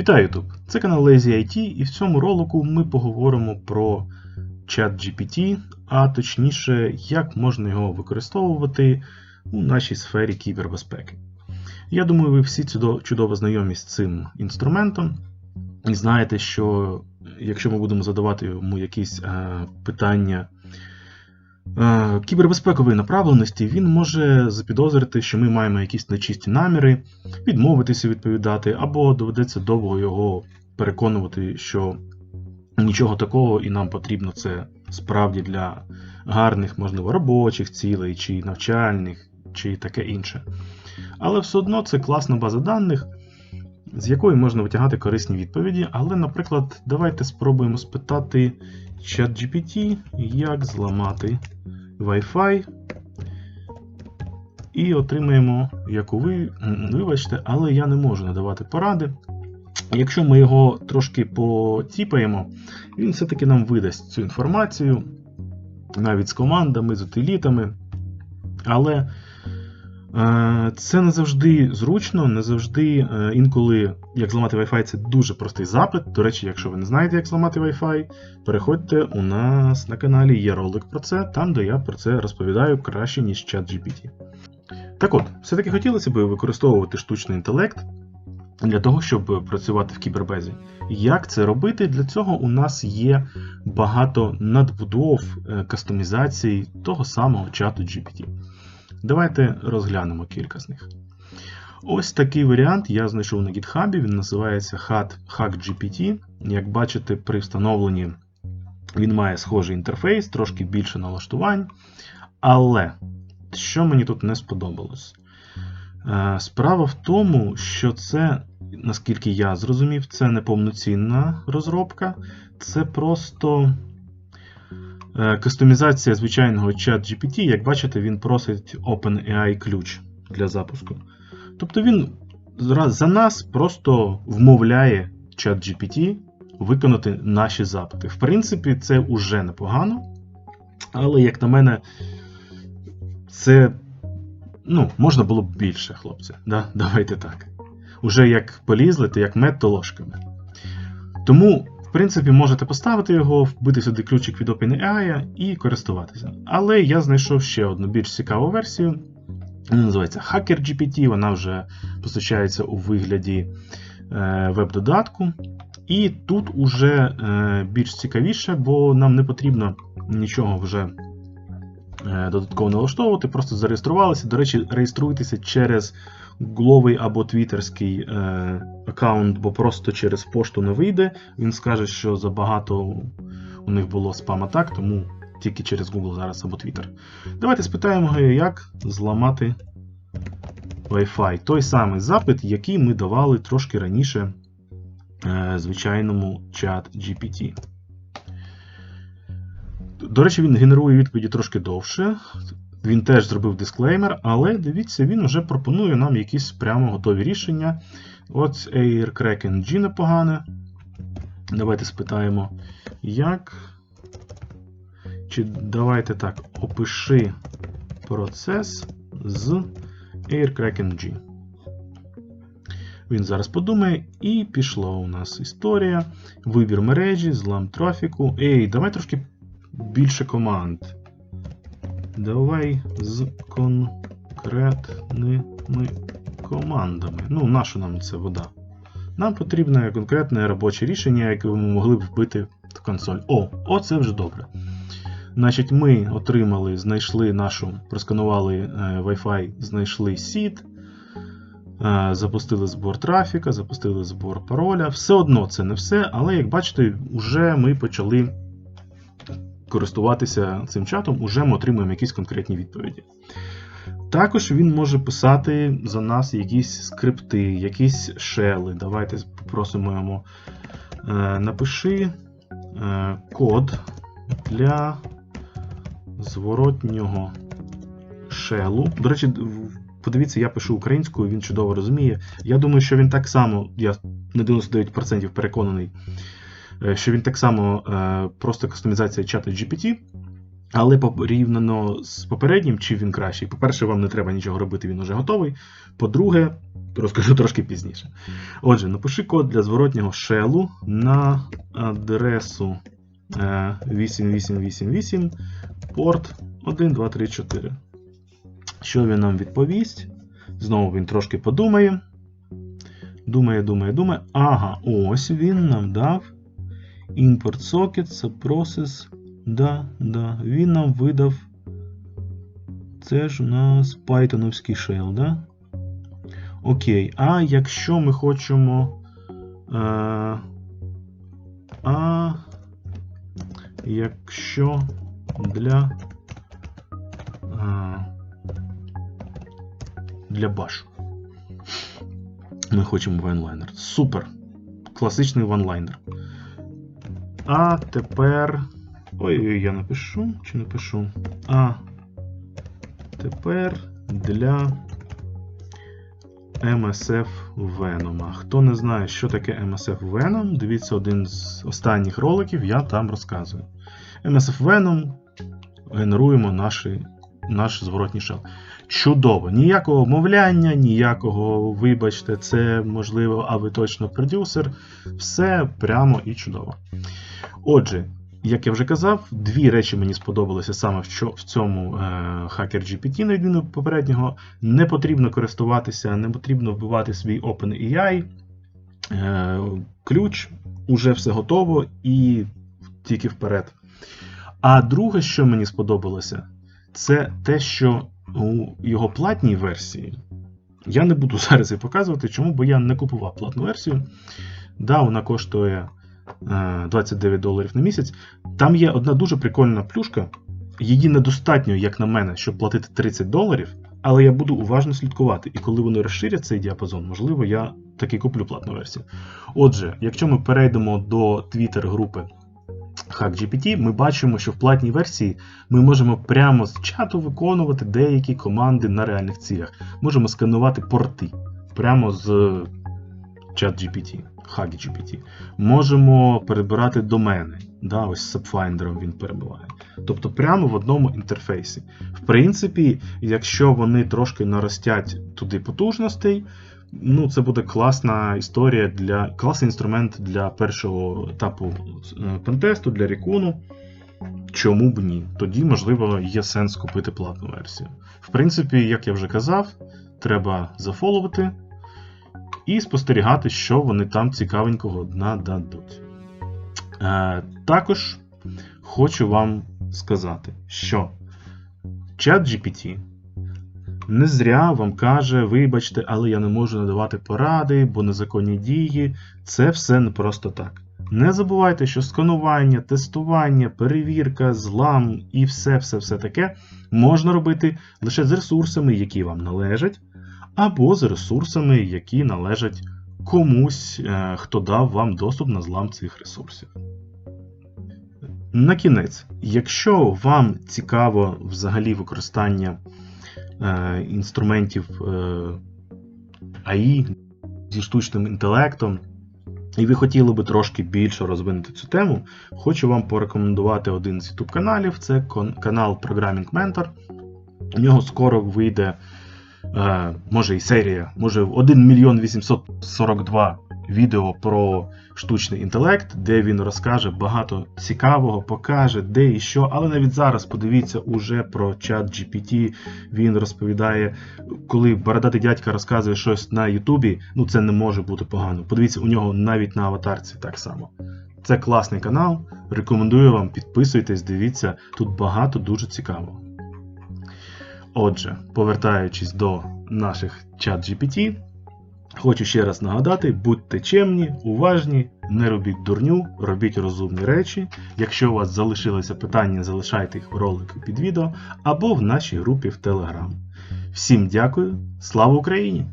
Вітаю YouTube! Це канал Lazy IT, і в цьому ролику ми поговоримо про чат GPT, а точніше, як можна його використовувати у нашій сфері кібербезпеки. Я думаю, ви всі чудово знайомі з цим інструментом, і знаєте, що якщо ми будемо задавати йому якісь е, питання кібербезпекової направленості, він може запідозрити, що ми маємо якісь нечисті наміри, відмовитися відповідати, або доведеться довго його переконувати, що нічого такого і нам потрібно це справді для гарних, можливо, робочих цілей, чи навчальних, чи таке інше. Але все одно це класна база даних, з якої можна витягати корисні відповіді. Але, наприклад, давайте спробуємо спитати ChatGPT, як зламати Wi-Fi. І отримаємо, як ви, вибачте, але я не можу надавати поради. Якщо ми його трошки потіпаємо, він все-таки нам видасть цю інформацію, навіть з командами, з утилітами. Але це не завжди зручно, не завжди е, інколи, як зламати Wi-Fi, це дуже простий запит. До речі, якщо ви не знаєте, як зламати Wi-Fi, переходьте у нас на каналі є ролик про це, там, де я про це розповідаю краще, ніж чат GPT. Так от, все-таки хотілося б використовувати штучний інтелект для того, щоб працювати в кібербезі. Як це робити? Для цього у нас є багато надбудов е, кастомізацій того самого чату GPT. Давайте розглянемо кілька з них. Ось такий варіант я знайшов на GitHub, він називається HackGPT. Як бачите, при встановленні він має схожий інтерфейс, трошки більше налаштувань. Але що мені тут не сподобалось? Е, Справа в тому, що це, наскільки я зрозумів, це не повноцінна розробка, це просто кастомізація звичайного чат GPT. Як бачите, він просить OpenAI ключ для запуску. Тобто він за нас просто вмовляє чат GPT виконати наші запити. В принципі, це уже непогано. Але, як на мене, це ну, можна було б більше, хлопці. Да? Давайте так. Уже як полізли, то як мед, то ложками. Тому, в принципі, можете поставити його, вбити сюди ключик від OpenAI і користуватися. Але я знайшов ще одну більш цікаву версію. Вона називається HackerGPT, вона вже постачається у вигляді е, веб-додатку. І тут уже е, більш цікавіше, бо нам не потрібно нічого вже додатково налаштовувати, просто зареєструвалися. До речі, реєструйтеся через гугловий або твіттерський е, аккаунт, бо просто через пошту не вийде. Він скаже, що забагато у них було спам-атак, тому тільки через Google зараз або Twitter. Давайте спитаємо, як зламати Wi-Fi. Той самий запит, який ми давали трошки раніше е, звичайному чат GPT. До речі, він генерує відповіді трошки довше. Він теж зробив дисклеймер, але дивіться, він вже пропонує нам якісь прямо готові рішення. От Air Kraken G непогане. Давайте спитаємо, як. Чи давайте так, опиши процес з Air Kraken G. Він зараз подумає, і пішла у нас історія. Вибір мережі, злам трафіку. Ей, давай трошки більше команд. Давай з конкретними командами. Ну, нашу нам це вода. Нам потрібне конкретне робоче рішення, яке ми могли б вбити в консоль. О, о, це вже добре. Значить, ми отримали, знайшли нашу, просканували е, Wi-Fi, знайшли сіт, е, запустили збор трафіка, запустили збор пароля. Все одно це не все, але як бачите, вже ми почали користуватися цим чатом, уже ми отримуємо якісь конкретні відповіді. Також він може писати за нас якісь скрипти, якісь шели. Давайте попросимо йому е, напиши е, код для зворотнього шелу. До речі, подивіться, я пишу українською, він чудово розуміє. Я думаю, що він так само, я на 99% переконаний, що він так само е, просто кастомізація чату GPT. Але порівняно з попереднім, чи він кращий, по-перше, вам не треба нічого робити, він уже готовий. По-друге, розкажу трошки пізніше. Отже, напиши код для зворотнього шелу на адресу е, 8888 порт 1, 2, 3, 4. Що він нам відповість? Знову він трошки подумає. Думає, думає, думає. Ага, ось він нам дав import socket, subprocess. Да, да. Він нам видав. Це ж у нас Pythonівський shell, да? Окей. А якщо ми хочемо. Е, а якщо для. Е, для башу. Ми хочемо ванлайнер. Супер. Класичний ванлайнер. А тепер. Ой, я напишу чи напишу. А тепер для MSF Venom. Хто не знає, що таке MSF Venom, дивіться один з останніх роликів, я там розказую. MSF Venom генеруємо наші, наш зворотній шел. Чудово! Ніякого мовляння, ніякого, вибачте, це можливо, а ви точно продюсер. Все прямо і чудово. Отже, як я вже казав, дві речі мені сподобалися саме в цьому Hacker GPT, на відміну попереднього. Не потрібно користуватися, не потрібно вбивати свій OpenAI. Е, ключ, уже все готово і тільки вперед. А друге, що мені сподобалося, це те, що у його платній версії. Я не буду зараз її показувати, чому, бо я не купував платну версію. Да, вона коштує е, 29 доларів на місяць. Там є одна дуже прикольна плюшка. Її недостатньо, як на мене, щоб платити 30 доларів, але я буду уважно слідкувати. І коли вони розширять цей діапазон, можливо, я таки куплю платну версію. Отже, якщо ми перейдемо до Twitter групи HackGPT, ми бачимо, що в платній версії ми можемо прямо з чату виконувати деякі команди на реальних цілях. Можемо сканувати порти прямо з ChatGPT, HackGPT. Можемо перебирати домени. Да, ось з Subfinder він перебуває. Тобто прямо в одному інтерфейсі. В принципі, якщо вони трошки наростять туди потужностей, ну, це буде класна історія для класний інструмент для першого етапу е, пентесту, для рекуну. Чому б ні? Тоді, можливо, є сенс купити платну версію. В принципі, як я вже казав, треба зафоловити і спостерігати, що вони там цікавенького нададуть. Е, також хочу вам сказати, що ChatGPT не зря вам каже, вибачте, але я не можу надавати поради, бо незаконні дії. Це все не просто так. Не забувайте, що сканування, тестування, перевірка, злам і все-все-все таке можна робити лише з ресурсами, які вам належать, або з ресурсами, які належать комусь, е, хто дав вам доступ на злам цих ресурсів. На кінець, якщо вам цікаво взагалі використання інструментів е, AI зі штучним інтелектом, і ви хотіли би трошки більше розвинути цю тему, хочу вам порекомендувати один з YouTube каналів це канал Programming Mentor. У нього скоро вийде, е, може і серія, може 1 мільйон 842 відео про штучний інтелект, де він розкаже багато цікавого, покаже, де і що. Але навіть зараз подивіться уже про чат GPT. Він розповідає, коли бородатий дядька розказує щось на Ютубі, ну це не може бути погано. Подивіться, у нього навіть на аватарці так само. Це класний канал. Рекомендую вам, підписуйтесь, дивіться, тут багато дуже цікавого. Отже, повертаючись до наших чат GPT, хочу ще раз нагадати: будьте чемні, уважні, не робіть дурню, робіть розумні речі. Якщо у вас залишилися питання, залишайте їх в ролику під відео або в нашій групі в Телеграм. Всім дякую, слава Україні!